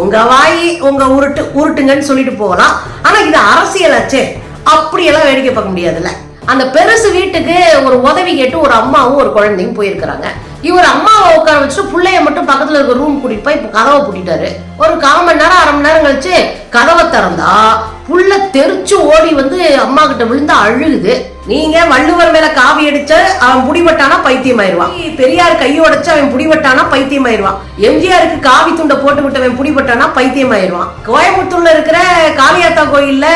உங்க வாய் உங்க உருட்டு உருட்டுங்கன்னு சொல்லிட்டு போகலாம். ஆனா இது அரசியலாச்சே அப்படியெல்லாம் வேடிக்கை பார்க்க முடியாதுல்ல. அந்த பெருசு வீட்டுக்கு ஒரு உதவி கேட்டு ஒரு அம்மாவும் ஒரு குழந்தையும் போயிருக்கிறாங்க. இவர் அம்மாவை உட்கார வச்சுட்டு பிள்ளைய மட்டும் பக்கத்துல இருக்க ரூம் கூட்டிட்டு போய் கதவை பூட்டிட்டாரு. ஒரு கால் மணி நேரம் அரை மணி நேரம் கழிச்சு கதவை திறந்தா புள்ள தெரிச்சு ஓடி வந்து அம்மா கிட்ட விழுந்து அழுகுது. நீங்க வள்ளுவர் மேல காவி அடிச்ச அவன் புடிபட்டானா பைத்தியம் ஆயிருவான் பெரியார் கையோடச்சு அவன் புடிபட்டானா பைத்தியம் ஆயிருவான் எம்ஜிஆருக்கு காவி துண்டை போட்டு விட்டவன் புடிபட்டானா பைத்தியம் ஆயிருவான் கோயம்புத்தூர்ல இருக்கிற காளியாத்தா கோயில்ல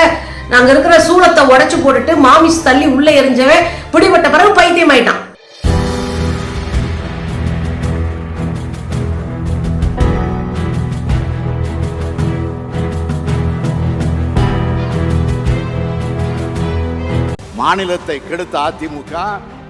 நாங்க இருக்கிற சூளத்தை உடைச்சு போட்டுட்டு மாமிஸ் தள்ளி உள்ள எரிஞ்சவன் பிடிபட்ட பிறகு பைத்தியம் ஆயிட்டான் மாநிலத்தை கெடுத்த அதிமுக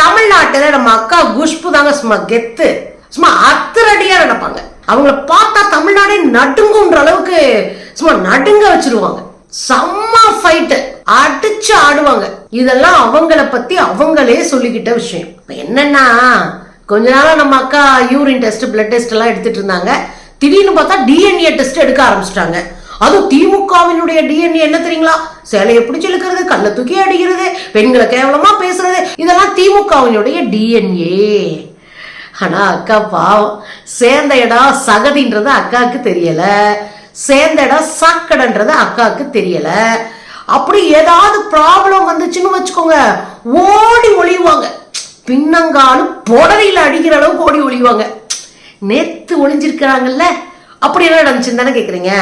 தமிழ்நாட்டில் நம்ம அக்கா குஷ்பு தாங்க சும்மா கெத்து. சும்மா அத்திரடியா நடப்பாங்க. அவங்கள பார்த்தா தமிழ்நாடே நடுங்குன்ற அளவுக்கு சும்மா நடுங்க வச்சிருவாங்க. செம்ம ஃபைட்டு அடிச்சு ஆடுவாங்க. இதெல்லாம் அவங்கள பத்தி அவங்களே சொல்லிக்கிட்ட விஷயம். இப்ப என்னன்னா கொஞ்ச நாளா நம்ம அக்கா யூரின் டெஸ்ட் பிளட் டெஸ்ட் எல்லாம் எடுத்துட்டு இருந்தாங்க. திடீர்னு பார்த்தா டிஎன்ஏ டெஸ்ட் எடுக்க ஆரம்பிச்சிட்டாங்க. அதுவும் திமுகவினுடைய டிஎன்ஏ என்ன தெரியுங்களா? சேலையை பிடிச்சு இழுக்கிறது கல்ல தூக்கி அடிக்கிறது பெண்களை கேவலமா பேசுறது இதெல்லாம் திமுகவினுடைய டிஎன்ஏ ஆனா அக்கா பாவம் சேர்ந்த இடம் சகதின்றது அக்காவுக்கு தெரியல. சேர்ந்த இடம் சாக்கடைன்றது அக்காவுக்கு தெரியல. அப்படி ஏதாவது ப்ராப்ளம் வந்துச்சுன்னு வச்சுக்கோங்க ஓடி ஒளிவாங்க பின்னங்காலும் புடவையில் அடிக்கிற அளவுக்கு ஓடி ஒளிவாங்க நேத்து ஒளிஞ்சிருக்கிறாங்கல்ல அப்படி என்ன நடந்துச்சுன்னு தானே கேட்குறீங்க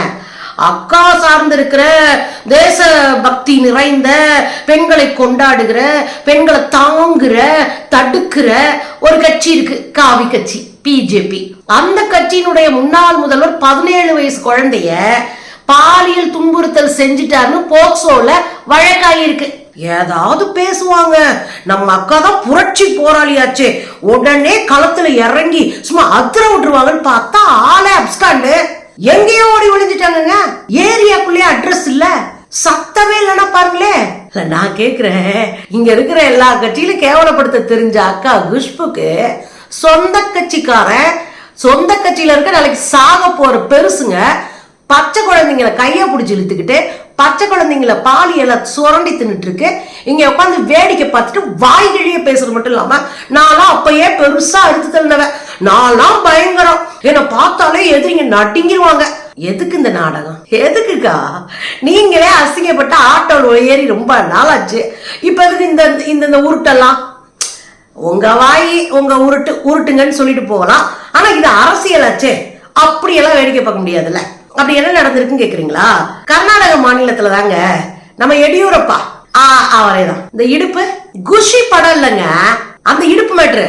அக்கா சார்ந்திருக்கிற தேச பக்தி நிறைந்த பெண்களை கொண்டாடுகிற பெண்களை தாங்குற தடுக்கிற ஒரு கட்சி இருக்கு காவி கட்சி பிஜேபி. அந்த கட்சியினுடைய முன்னாள் முதல்வர் பதினேழு வயசு குழந்தைய பாலியல் துன்புறுத்தல் செஞ்சுட்டாருன்னு போக்சோல வழக்காயிருக்கு. ஏதாவது பேசுவாங்க. நம்ம அக்கா தான் புரட்சி போராளியாச்சு. உடனே களத்துல இறங்கி சும்மா அத்திர விட்டுருவாங்கன்னு பார்த்தா ஆளே அப்ஸ்டாண்டு எங்கேயோ ஓடி ஒளிஞ்சிட்டாங்கங்க ஏரியாக்குள்ளேயே அட்ரஸ் இல்ல. சத்தமே இல்லைன்னா பாருங்களே. இல்ல நான் கேக்குறேன். இங்க இருக்கிற எல்லா கட்சியிலும் கேவலப்படுத்த தெரிஞ்ச அக்கா குஷ்புக்கு சொந்த கட்சிக்காரன் சொந்த கட்சியில இருக்க நாளைக்கு சாக போற பெருசுங்க பச்சை குழந்தைங்கள கைய பிடிச்சி இழுத்துக்கிட்டு பச்சை குழந்தைங்கள பாலியல சுரண்டி தின்னுட்டு இருக்கு இங்க உட்காந்து வேடிக்கை பார்த்துட்டு வாய் கிழிய பேசுறது மட்டும் இல்லாம நான்லாம் அப்பயே பெருசா எடுத்து தள்ளினவன் நான்லாம் பயங்கரம். என்னை பார்த்தாலே எதிரிங்க நடுங்கிருவாங்க. எதுக்கு இந்த நாடகம்? எதுக்குக்கா? நீங்களே அசிங்கப்பட்ட ஆட்டோல ஏறி ரொம்ப நாளாச்சு. இப்ப எதுக்கு இந்த இந்த இந்த உருட்டெல்லாம்? உங்க வாய் உங்க உருட்டு உருட்டுங்கன்னு சொல்லிட்டு போகலாம். ஆனா இது அரசியலாச்சே. அப்படியெல்லாம் வேடிக்கை பார்க்க முடியாதுல்ல. அப்படி என்ன நடந்திருக்குன்னு கேக்குறீங்களா? கர்நாடக மாநிலத்துல தாங்க நம்ம எடியூரப்பா. ஆ அவரே தான் இந்த இடுப்பு குஷி படம் இல்லைங்க. அந்த இடுப்பு மேட்ரு.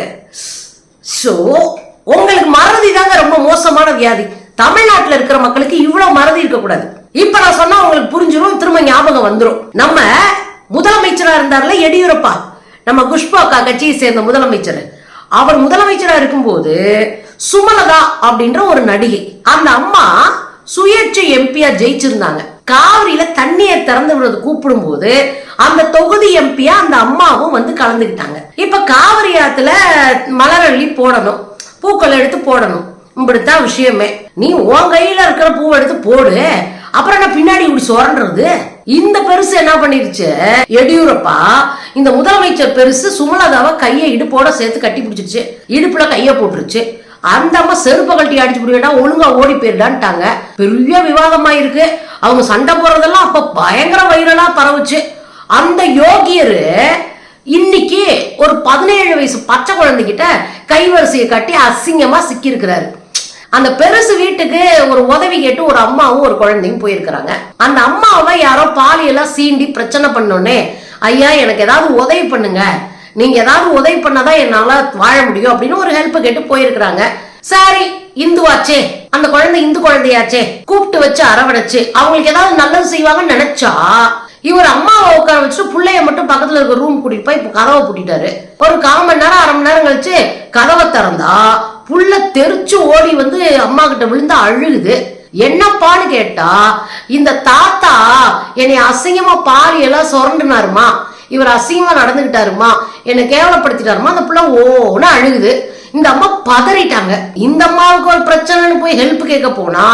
சோ உங்களுக்கு மறதி தாங்க ரொம்ப மோசமான வியாதி. தமிழ்நாட்டுல இருக்கிற மக்களுக்கு இவ்வளவு மறதி இருக்க கூடாது இப்ப நான் சொன்னா உங்களுக்கு புரிஞ்சிடும் திரும்ப ஞாபகம் வந்துரும். நம்ம முதலமைச்சரா இருந்தார்ல எடியூரப்பா. நம்ம குஷ்பாக்கா கட்சியை சேர்ந்த முதலமைச்சர். அவர் முதலமைச்சரா இருக்கும்போது சுமலதா அப்படின்ற ஒரு நடிகை. அந்த அம்மா சுயேட்சை எம்பியா ஜெயிச்சிருந்தாங்க. காவிரியில தண்ணியை திறந்து விடுறது கூப்பிடும் போது அந்த தொகுதி எம்பியா அந்த அம்மாவும் வந்து கலந்துக்கிட்டாங்க. இப்ப காவிரி ஆத்துல மலரள்ளி போடணும். பூக்கள் எடுத்து போடணும். இப்படித்தான் விஷயமே. நீ உன் கையில இருக்கிற பூவை எடுத்து போடு. அப்புறம் என்ன பின்னாடி இப்படி சுரண்டுறது? இந்த பெருசு என்ன பண்ணிருச்சு? எடியூரப்பா இந்த முதலமைச்சர் பெருசு சுமலதாவை கையை இடுப்போட சேர்த்து கட்டி பிடிச்சிருச்சு. இடுப்புல கைய போட்டுருச்சு. அந்த அம்மா செருப்பை கழட்டி அடிச்சு புடிக்கட்டா ஒழுங்கா ஓடி போயிடான்ட்டாங்க பெரிய விவாதமா இருக்கு அவங்க சண்டை போடுறதெல்லாம் அப்ப பயங்கர வைரலா பரவுச்சு. அந்த யோகியரு இன்னைக்கு ஒரு பதினேழு வயசு பச்சை குழந்தைகிட்ட கைவரிசையை கட்டி அசிங்கமா சிக்கியிருக்கிறாரு. அந்த பெருசு வீட்டுக்கு ஒரு உதவி கேட்டு ஒரு அம்மாவும் ஒரு குழந்தையும் போயிருக்கிறாங்க. அந்த அம்மாவை யாரோ பாலியெல்லாம் சீண்டி பிரச்சனை பண்ணோன்னே ஐயா எனக்கு ஏதாவது உதவி பண்ணுங்க. நீங்க ஏதாவது உதவி பண்ணாதான் என்னால வாழ முடியும் அப்படின்னு ஒரு ஹெல்ப் கேட்டு போயிருக்கிறாங்க. சரி இந்துவாச்சே. அந்த குழந்தை இந்து குழந்தையாச்சே. கூப்பிட்டு வச்சு அரவணைச்சு. அவங்களுக்கு ஏதாவது நல்லது செய்வாங்கன்னு நினைச்சா இவர் அம்மாவை உட்கார வச்சுட்டு பிள்ளைய மட்டும் பக்கத்துல இருக்க ரூம் கூட்டிட்டு போய் இப்போ கதவை பூட்டிட்டாரு. ஒரு கால் மணி நேரம் அரை மணி நேரம் கழிச்சு கதவை திறந்தா புள்ள தெரிச்சு ஓடி வந்து அம்மா கிட்ட விழுந்து அழுகுது. என்னப்பான்னு கேட்டா இந்த தாத்தா என்னை அசிங்கமா பாலியெல்லாம் சுரண்டுனாருமா. இவர் அசிங்கமா நடந்துகிட்டாருமா? என்னை கேவலப்படுத்திட்டாருமா? அந்த பிள்ளை ஓன்னு அழுகுது. இந்த அம்மா பதறிட்டாங்க. இந்த அம்மாவுக்கு ஒரு பிரச்சனைன்னு போய் ஹெல்ப் கேட்க போனா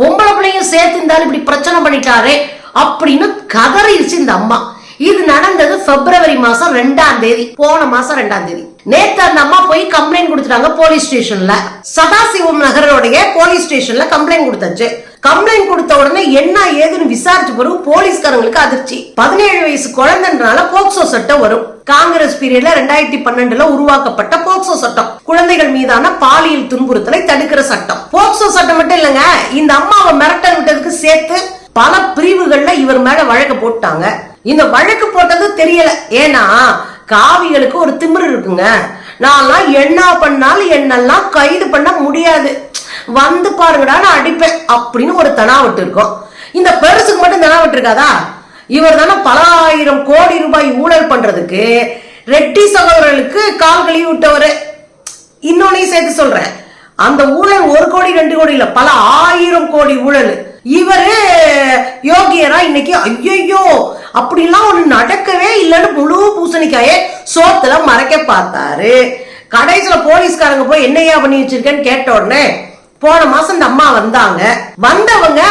பொம்பளை பிள்ளையும் சேர்த்து இருந்தாலும் இப்படி பிரச்சனை பண்ணிட்டாரே அப்படின்னு கதறிடுச்சு இந்த அம்மா. இது நடந்தது பிப்ரவரி மாசம் ரெண்டாம் தேதி போன மாசம் ரெண்டாம் தேதி. நேத்து அந்த அம்மா போய் கம்ப்ளைண்ட் கொடுத்துட்டாங்க போலீஸ் ஸ்டேஷன்ல சதாசிவம் நகரோடைய போலீஸ் ஸ்டேஷன்ல கம்ப்ளைண்ட் கொடுத்தாச்சு. கம்ப்ளைண்ட் கொடுத்த உடனே என்ன ஏதுன்னு விசாரிச்ச பிறகு போலீஸ்காரங்களுக்கு அதிர்ச்சி. பதினேழு வயசு குழந்தைன்றனால போக்சோ சட்டம் வரும். காங்கிரஸ் பீரியட்ல ரெண்டாயிரத்தி பன்னெண்டுல உருவாக்கப்பட்ட போக்சோ சட்டம். குழந்தைகள் மீதான பாலியல் துன்புறுத்தலை தடுக்கிற சட்டம். போக்சோ சட்டம் மட்டும் இல்லைங்க இந்த அம்மாவை மிரட்டல் விட்டதுக்கு சேர்த்து பல பிரிவுகள்ல இவர் மேல வழக்கு போட்டாங்க. இந்த வழக்கு போட்டது தெரியல. ஏன்னா காவிகளுக்கு ஒரு திமிரு இருக்குங்க. நான்லாம் என்ன பண்ணாலும் என்னெல்லாம் கைது பண்ண முடியாது. வந்து பாருங்கடா நான் அடிப்பேன் அப்படின்னு ஒரு தனாவட்டு இருக்கும். இந்த பெருசுக்கு மட்டும் தனாவட்டு இருக்காதா? இவர் தானே பல ஆயிரம் கோடி ரூபாய் ஊழல் பண்றதுக்கு ரெட்டி சகோதரர்களுக்கு கால் கழுவி விட்டவர் இன்னொன்னையும் சேர்த்து சொல்றேன். அந்த ஊழல் ஒரு கோடி ரெண்டு கோடி இல்ல பல ஆயிரம் கோடி ஊழல். இவரு யோகியரா இன்னைக்கு ஐயோ அப்படிலாம் ஒன்று நடக்கவே இல்லைன்னு முழு பூசணிக்காயே சோத்துல மறைக்க பார்த்தாரு. கடைசியில் போலீஸ்காரங்க போய் என்னையா பண்ணி வச்சிருக்கேன்னு கேட்ட உடனே போன மாசம் இந்த அம்மா வந்தாங்க. வந்தவங்க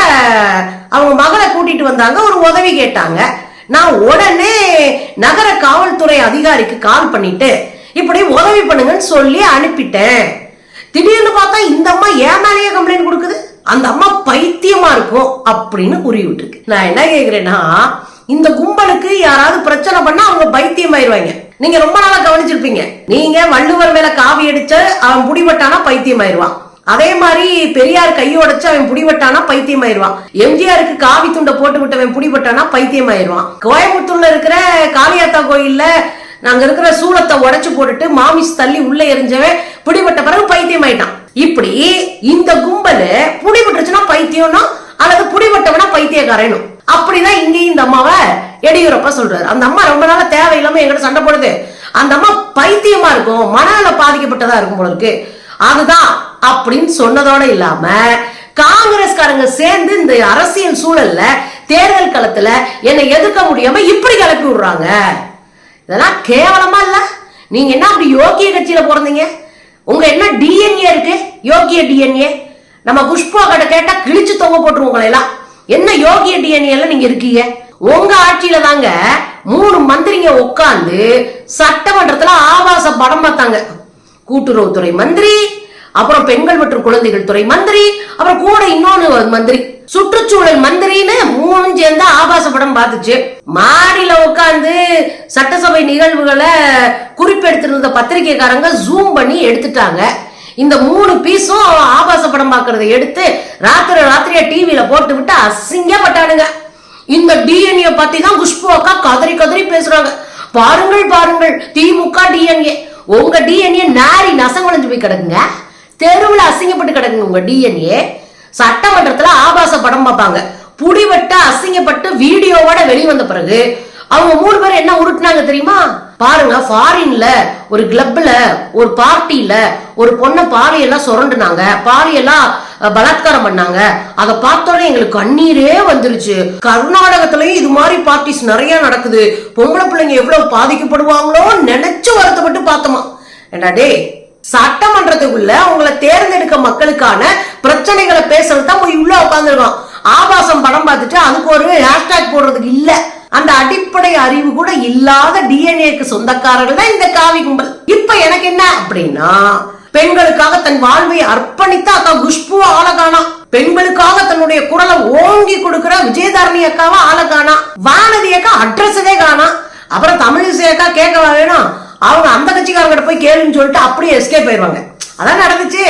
அவங்க மகளை கூட்டிட்டு வந்தாங்க ஒரு உதவி கேட்டாங்க. நான் உடனே நகர காவல்துறை அதிகாரிக்கு கால் பண்ணிட்டு இப்படி உதவி பண்ணுங்கன்னு சொல்லி அனுப்பிட்டேன். திடீர்னு பார்த்தா இந்த அம்மா ஏன் மேலேயே கம்ப்ளைண்ட் கொடுக்குது. அந்த அம்மா பைத்தியமா இருக்கும் அப்படின்னு கூறி விட்டுருக்கு. நான் என்ன கேக்குறேன்னா இந்த கும்பலுக்கு யாராவது பிரச்சனை பண்ணா அவங்க பைத்தியம் ஆயிருவாங்க நீங்க ரொம்ப நாளா கவனிச்சிருப்பீங்க. நீங்க வள்ளுவர் மேல காவி அடிச்ச அவன் புடிபட்டானா பைத்தியம் ஆயிருவான் அதே மாதிரி பெரியார் கையை அவன் புடிபட்டானா பைத்தியம் ஆயிருவான் எம்ஜிஆருக்கு காவி துண்டை போட்டு விட்டவன் புடிபட்டானா பைத்தியம் ஆயிருவான் கோயம்புத்தூர்ல இருக்கிற காளியாத்தா கோயில்ல நாங்க இருக்கிற சூளத்தை உடைச்சு போட்டுட்டு மாமிஸ் தள்ளி உள்ள எரிஞ்சவன் பிடிபட்ட பிறகு பைத்தியம் ஆயிட்டான். இப்படி இந்த கும்பல் புடிபட்டுருச்சுன்னா பைத்தியம்னா அல்லது புடிபட்டவனா பைத்தியக்காரனும் அப்படிதான் இங்கேயும் இந்த அம்மாவை எடியூரப்பா சொல்றாரு. அந்த அம்மா ரொம்ப நாளா தேவையில்லாம எங்கிட்ட சண்டை போடுது. அந்த அம்மா பைத்தியமா இருக்கும். மனநல பாதிக்கப்பட்டதா இருக்கும் போல இருக்கு. அதுதான் அப்படின்னு சொன்னதோட இல்லாம காங்கிரஸ்காரங்க சேர்ந்து இந்த அரசியல் சூழல்ல தேர்தல் களத்துல என்னை எதிர்க்க முடியாம இப்படி கிளப்பி விடுறாங்க. இதெல்லாம் கேவலமா இல்ல? நீங்க என்ன அப்படி யோகிய கட்சியில பிறந்தீங்க? உங்க என்ன டிஎன்ஏ இருக்கு? யோகிய டிஎன்ஏ நம்ம புஷ்பா கிட்ட கேட்டா கிழிச்சு தொங்க போட்டுருவோங்களா என்ன யோகிய டிஎன்ஏல நீங்க இருக்கீங்க? உங்க ஆட்சியில தாங்க மூணு மந்திரிங்க உட்கார்ந்து சட்டமன்றத்துல ஆபாச படம் பார்த்தாங்க. கூட்டுறவுத்துறை மந்திரி அப்புறம் பெண்கள் மற்றும் குழந்தைகள் துறை மந்திரி அப்புறம் கூட இன்னொன்னு மந்திரி. சுற்றுச்சூழல் மந்திரின்னு மூணு சேர்ந்து ஆபாச படம் பார்த்துச்சு. மாடியில உட்காந்து சட்டசபை நிகழ்வுகளை குறிப்பெடுத்திருந்த பத்திரிகைக்காரங்க ஜூம் பண்ணி எடுத்துட்டாங்க. இந்த மூணு பீஸும் ஆபாச படம் பார்க்கறத எடுத்து ராத்திரி ராத்திரியா டிவியில போட்டு விட்டு அசிங்கப்பட்டானுங்க. இந்த டிஎன்ஏ பத்தி தான் குஷ்பு அக்கா கதறி கதறி பேசுறாங்க. பாருங்கள் பாருங்கள் திமுக டிஎன்ஏ உங்க டிஎன்ஏ நாரி நசங்குழஞ்சு போய் கிடக்குங்க. தெருவில் அசிங்கப்பட்டு கிடக்குங்க உங்க டிஎன்ஏ சட்டமன்றத்துல ஆபாச படம் பார்ப்பாங்க. புடிவட்ட அசிங்கப்பட்டு வீடியோவோட வெளிவந்த பிறகு அவங்க மூணு பேர் என்ன உருட்டுனாங்க தெரியுமா? பாருங்க ஃபாரின்ல ஒரு கிளப்ல ஒரு பார்ட்டியில ஒரு பொண்ணை பாலியெல்லாம் சுரண்டுனாங்க. பாலியெல்லாம் பலாத்காரம் பண்ணாங்க. அதை பார்த்தோன்னே எங்களுக்கு கண்ணீரே வந்துருச்சு. கர்நாடகத்திலயும் இது மாதிரி பார்ட்டிஸ் நிறைய நடக்குது. பொம்பளை பிள்ளைங்க எவ்வளவு பாதிக்கப்படுவாங்களோ நினைச்சு வருத்தப்பட்டு பார்த்தோமா. ஏண்டா டேய் சட்டமன்றத்துக்குள்ள உங்களை தேர்ந்தெடுக்க மக்களுக்கான பிரச்சனைகளை பேசுறது தான் போய் உள்ள உட்காந்துருக்கோம் ஆபாசம் படம் பார்த்துட்டு அதுக்கு ஒரு ஹேஷ்டேக் போடுறதுக்கு இல்லை. அந்த அடிப்படை அறிவு கூட இல்லாத டிஎன்ஏக்கு சொந்தக்காரர்கள் தான் இந்த காவி கும்பல். இப்ப எனக்கு என்ன அப்படின்னா பெண்களுக்காக தன் வாழ்வை அர்ப்பணித்த அக்கா குஷ்பு ஆளகானா பெண்களுக்காக தன்னுடைய குரலை ஓங்கி கொடுக்கிற விஜயதாரணி அக்காவை ஆளகானா வானதி அக்கா அட்ரஸவே காணா. அப்புறம் தமிழிசை அக்கா கேட்கவா வேணும். அவங்க அந்த கட்சிக்காரங்கிட்ட போய் கேளுன்னு சொல்லிட்டு அப்படியே எஸ்கேப் போயிருவாங்க. அதான் நடந்துச்சு.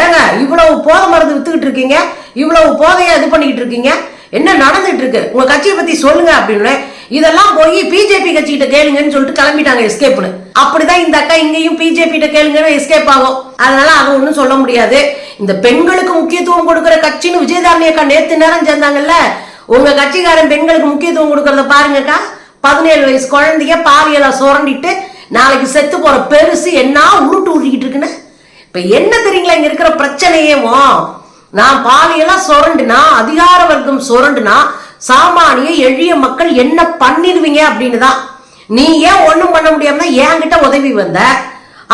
ஏங்க இவ்வளவு போதை மருந்து வித்துக்கிட்டு இருக்கீங்க. இவ்வளவு போதைய இது பண்ணிக்கிட்டு இருக்கீங்க. என்ன நடந்துட்டு இருக்கு உங்க கட்சியை பத்தி சொல்லுங்க அப்படின்னு. இதெல்லாம் போய் பிஜேபி கட்சிகிட்ட கேளுங்கன்னு சொல்லிட்டு கிளம்பிட்டாங்க எஸ்கேப்னு அப்படிதான் இந்த அக்கா இங்கேயும் பிஜேபி கிட்ட கேளுங்கன்னு எஸ்கேப் ஆகும். அதனால அது ஒன்றும் சொல்ல முடியாது. இந்த பெண்களுக்கு முக்கியத்துவம் கொடுக்குற கட்சின்னு விஜயதாரணி அக்கா நேத்து நேரம் சேர்ந்தாங்கல்ல? உங்க கட்சிக்காரன் பெண்களுக்கு முக்கியத்துவம் கொடுக்கறத பாருங்கக்கா பதினேழு வயசு குழந்தைய பாலியலா சுரண்டிட்டு நாளைக்கு செத்து போற பெருசு என்ன உருட்டு உருட்டிக்கிட்டு இருக்குன்னு? இப்ப என்ன தெரியுங்களா இங்க இருக்கிற பிரச்சனையேவோ நான் பாலியெல்லாம் சுரண்டுனா அதிகார வர்க்கம் சுரண்டுனா சாமானிய எளிய மக்கள் என்ன பண்ணிடுவீங்க அப்படின்னு தான் நீ ஏன் ஒன்றும் பண்ண முடியாம என்கிட்ட உதவி வந்த?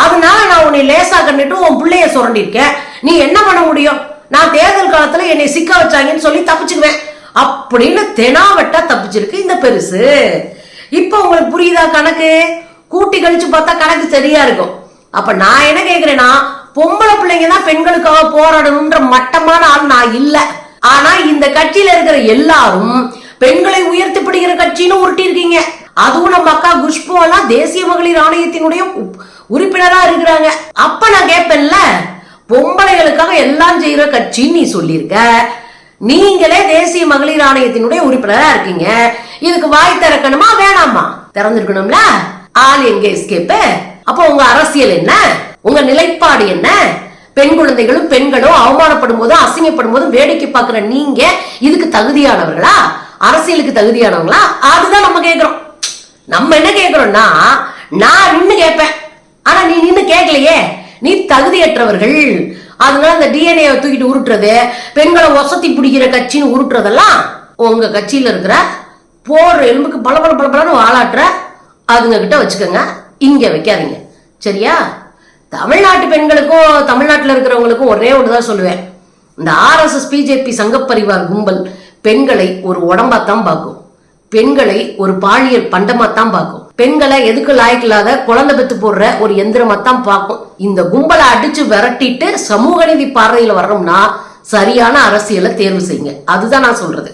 அதனால நான் உன்னை லேசா கண்டுட்டு உன் பிள்ளைய சுரண்டிருக்கேன். நீ என்ன பண்ண முடியும்? நான் தேர்தல் காலத்துல என்னை சிக்க வச்சாங்கன்னு சொல்லி தப்பிச்சுக்குவேன். அப்படின்னு தெனாவட்டா தப்பிச்சிருக்கு இந்த பெருசு. இப்போ உங்களுக்கு புரியுதா கணக்கு? கூட்டி கழிச்சு பார்த்தா கணக்கு சரியா இருக்கும். அப்ப நான் என்ன கேக்குறேன்னா பொம்பளை பிள்ளைங்க தான் பெண்களுக்காக போராடணும்ன்ற மட்டமான ஆள் நான் இல்ல. ஆனா இந்த கட்சியில இருக்கிற எல்லாரும் பெண்களை உயர்த்தி பிடிக்கிற கட்சின்னு உருட்டி இருக்கீங்க அதுவும் நம்ம அக்கா குஷ்பு எல்லாம் தேசிய மகளிர் ஆணையத்தினுடைய உறுப்பினரா இருக்கிறாங்க. அப்ப நான் கேட்பேன்ல பொம்பளைகளுக்காக எல்லாம் செய்யற கட்சின்னு நீ சொல்லியிருக்க. நீங்களே தேசிய மகளிர் ஆணையத்தினுடைய உறுப்பினரா இருக்கீங்க. இதுக்கு வாய் திறக்கணுமா வேணாமா? திறந்துருக்கணும்ல? ஆள் எங்க எஸ்கேப்பு அப்போ உங்க அரசியல் என்ன? உங்க நிலைப்பாடு என்ன? பெண் குழந்தைகளும் பெண்களும் அவமானப்படும் போதும் அசிங்கப்படும் போதும் வேடிக்கை பார்க்குற நீங்க இதுக்கு தகுதியானவர்களா? அரசியலுக்கு தகுதியானவங்களா? அதுதான் நம்ம கேட்கிறோம் நம்ம என்ன கேட்கிறோம்னா நான் நின்று கேட்பேன். ஆனா நீ நின்று கேட்கலையே. நீ தகுதியற்றவர்கள். அதனால அந்த டிஎன்ஏ தூக்கிட்டு உருட்டுறது பெண்களை வசதி பிடிக்கிற கட்சின்னு உருட்டுறதெல்லாம் உங்க கட்சியில இருக்கிற போர் எலும்புக்கு பல பல பல பலன்னு வாலாட்டுற அதுங்க கிட்ட வச்சுக்கோங்க. இங்க வைக்காதீங்க. சரியா? தமிழ்நாட்டு பெண்களுக்கும் தமிழ்நாட்டில் இருக்கிறவங்களுக்கும் ஒரே ஒன்று தான் சொல்லுவேன். இந்த ஆர்எஸ்எஸ் பிஜேபி சங்கப்பரிவார் கும்பல் பெண்களை ஒரு உடம்பாத்தான் பார்க்கும். பெண்களை ஒரு பாலியல் பண்டமாத்தான் பார்க்கும். பெண்களை எதுக்கு லாய்க்கில்லாத குழந்தை பெத்து போடுற ஒரு எந்திரமாத்தான் பார்க்கும். இந்த கும்பலை அடிச்சு விரட்டிட்டு சமூக நீதி பார்வையில் வர்றோம்னா சரியான அரசியலை தேர்வு செய்யுங்க. அதுதான் நான் சொல்றது.